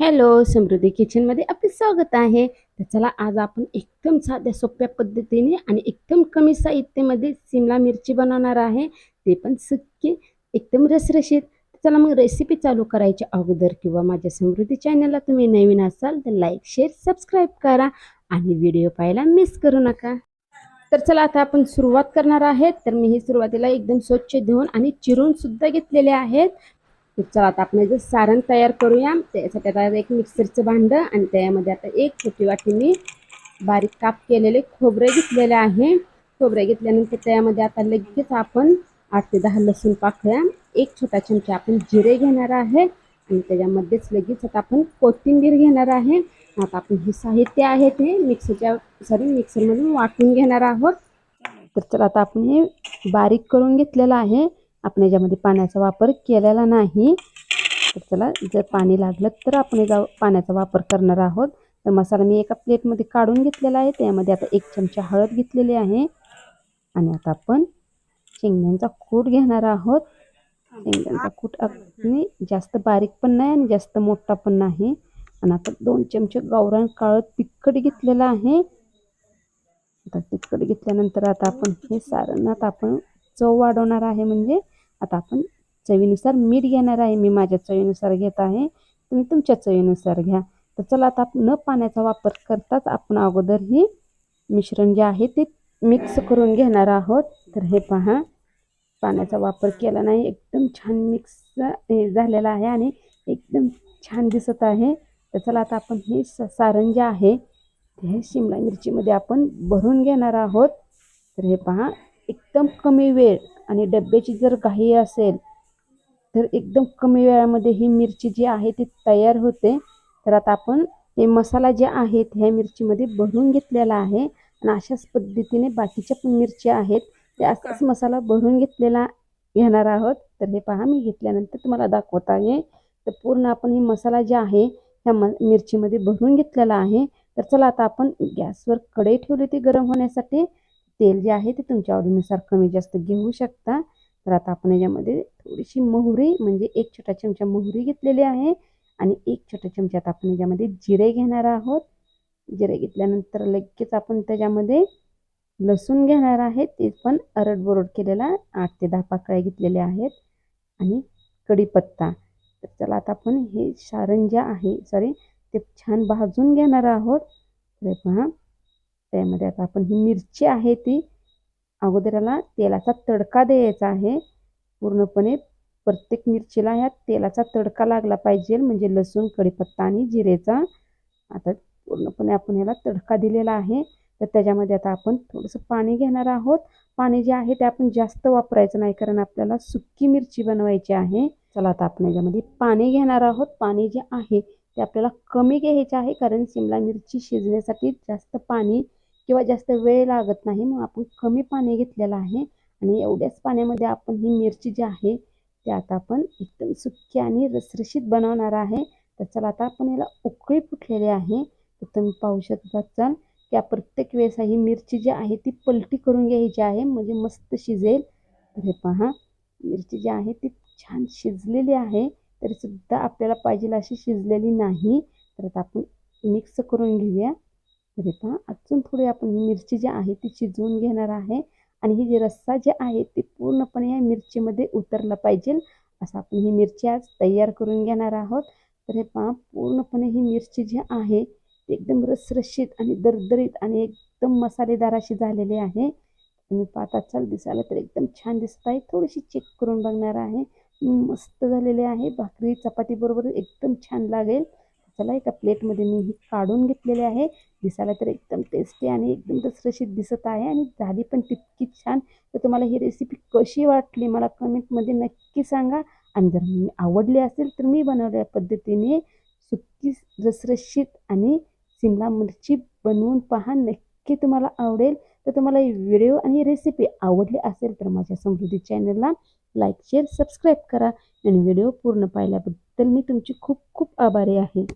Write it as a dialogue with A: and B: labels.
A: Hello समृद्धी किचनमध्ये आपले स्वागत आहे. तर चला आज आपण एकदम साध्या सोप्या पद्धतीने आणि एकदम कमी साहित्यामध्ये सिमला मिरची बनवणार आहे. ते पण सुक्की एकदम रसरशीत. चला मग रेसिपी चालू करायच्या अगोदर किंवा माझ्या समृद्धी चॅनलला तुम्ही नवीन असाल तर लाईक शेअर सबस्क्राईब करा आणि व्हिडिओ पाहायला मिस करू नका. तर चला आता आपण सुरुवात करणार आहेत तर मी ही सुरुवातीला एकदम स्वच्छ धुवून आणि चिरून सुद्धा घेतलेले आहेत. तर चला आता आपण जे सारण तयार करूया. त्यासाठी आता एक मिक्सरचं भांडं आणि त्यामध्ये आता एक छोटी वाटी मी बारीक काप केलेले खोबरे घेतलेले आहे. खोबरे घेतल्यानंतर त्यामध्ये आता लगेच आपण आठ ते दहा लसूण पाकळ्या एक छोटा चमचा आपण जिरे घेणार आहे. आणि त्याच्यामध्येच लगेच आता आपण कोथिंबीर घेणार आहे. आता आपण हे साहित्य आहे ते मिक्सरच्या सॉरी मिक्सरमधून वाटून घेणार आहोत. तर चला आता आपण हे बारीक करून घेतलेलं आहे. आपण याच्यामध्ये पाण्याचा वापर केलेला नाही. तर चला जर पाणी लागलं तर आपण याचा पाण्याचा वापर करणार आहोत. तर मसाला मी एका प्लेटमध्ये काढून घेतलेला आहे. त्यामध्ये आता एक चमचा हळद घेतलेली आहे. आणि आता आपण शेंगण्यांचा कूट घेणार आहोत. शेंगण्यांचा कूट अगदी जास्त बारीक पण नाही आणि जास्त मोठा पण नाही. आणि आता दोन चमचे गावरान काळं तिखट घेतलेलं आहे. आता तिखट घेतल्यानंतर आता आपण हे सारण आता आपण चव वाढवणार आहे म्हणजे आता आपण चवीनुसार मीठ घेणार आहे. मी माझ्या चवीनुसार घेत आहे. तुम्ही तुमच्या चवीनुसार घ्या. तर चला आता न पाण्याचा वापर करताच आपण अगोदर ही मिश्रण जे आहे ते मिक्स करून घेणार आहोत. तर हे पहा पाण्याचा वापर केला नाही. एकदम छान मिक्स झालेला आहे आणि एकदम छान दिसत आहे. तर चला आता आपण हे सारण जे आहे ते शिमला मिरचीमध्ये आपण भरून घेणार आहोत. तर हे पहा एकदम कमी वेळ आणि डब्याची जर घाई असेल तर एकदम कमी वेळामध्ये ही मिरची जी आहे ती तयार होते. तर आता आपण हे मसाला जे आहेत ह्या मिरचीमध्ये भरून घेतलेला आहे आणि अशाच पद्धतीने बाकीच्या पण मिरच्या आहेत ते असाच मसाला भरून घेतलेला घेणार आहोत. तर हे पहा मी घेतल्यानंतर तुम्हाला दाखवत आहे तर पूर्ण आपण ही मसाला जे आहे ह्या म मिरचीमध्ये भरून घेतलेला आहे. तर चला आता आपण गॅसवर कढई ठेवली ती गरम होण्यासाठी. तेल जे आहे ते तुमच्या आवडीनुसार कमी जास्त घेऊ शकता. तर आता आपण याच्यामध्ये थोडीशी मोहरी म्हणजे एक छोटा चमचा मोहरी घेतलेली आहे. आणि एक छोटा चमच्यात आपण याच्यामध्ये जिरे घेणार आहोत. जिरे घेतल्यानंतर लगेच आपण त्याच्यामध्ये लसूण घेणार आहे. ते पण अरडबोरड केलेला आठ ते दहा पाकळ्या घेतलेल्या आहेत. आणि कढीपत्ता. तर चला आता आपण हे सारण जे आहे सॉरी ते छान भाजून घेणार आहोत. तर पहा. त्यामध्ये आता आपण ही मिरची आहे ती अगोदराला तेलाचा तडका द्यायचा आहे. पूर्णपणे प्रत्येक मिरचीला ह्या तेलाचा तडका लागला पाहिजे म्हणजे लसूण कढीपत्ता आणि जिरेचा. आता पूर्णपणे आपण ह्याला तडका दिलेला आहे. तर त्याच्यामध्ये आता आपण थोडंसं पाणी घेणार आहोत. पाणी जे आहे ते आपण जास्त वापरायचं नाही कारण आपल्याला सुक्की मिरची बनवायची आहे. चला आता आपण याच्यामध्ये पाणी घेणार आहोत. पाणी जे आहे ते आपल्याला कमी घ्यायचे आहे कारण शिमला मिरची शिजण्यासाठी जास्त पाणी किंवा जास्त वेळ लागत नाही मग आपण कमी पाणी घेतलेलं आहे. आणि एवढ्याच पाण्यामध्ये आपण ही मिरची जी आहे ते आता आपण एकदम सुक्की आणि रसरशीत बनवणार आहे. तर चला आता आपण याला उकळी फुटलेली आहे. तर तुम्ही पाहू शकता चाल की प्रत्येक वेळेस ही मिरची जी आहे ती पलटी करून घ्यायची आहे म्हणजे मस्त शिजेल. तर हे पहा मिरची जी आहे ती छान शिजलेली आहे. तरीसुद्धा आपल्याला पाहिजे अशी शिजलेली नाही. तर आता आपण मिक्स करून घेऊया. तरी पहा अजून थोडी आपण ही मिरची जी आहे ती शिजवून घेणार आहे. आणि ही जी रस्सा जे आहे ते पूर्णपणे या मिरचीमध्ये उतरला पाहिजे. असं आपण ही मिरची आज तयार करून घेणार आहोत. तर हे पहा पूर्णपणे ही मिरची जी आहे ती एकदम रसरशीत आणि दरदरीत आणि एकदम मसालेदार अशी झालेली आहे. तुम्ही पाहता चाल दिसायला तर एकदम छान दिसत आहे. थोडीशी चेक करून बघणार आहे. मस्त झालेली आहे. भाकरी चपाती बरोबर एकदम छान लागेल. चला एका प्लेटमध्ये मी ही काढून घेतलेली आहे. दिसायला तर एकदम टेस्टी आणि एकदम दसरशीत दिसत आहे आणि झाली पण तितकी छान. तर तुम्हाला ही रेसिपी कशी वाटली मला कमेंटमध्ये नक्की सांगा. आणि जर आवडली असेल तर मी बनवल्या पद्धतीने सुकी रसरशीत आणि शिमला मिरची बनवून पहा. नक्की तुम्हाला आवडेल. तर तुम्हाला व्हिडिओ आणि रेसिपी आवडली असेल तर माझ्या समृद्धी चॅनलला लाईक शेअर सबस्क्राईब करा. आणि व्हिडिओ पूर्ण पाहिल्याबद्दल मी तुमची खूप खूप आभारी आहे.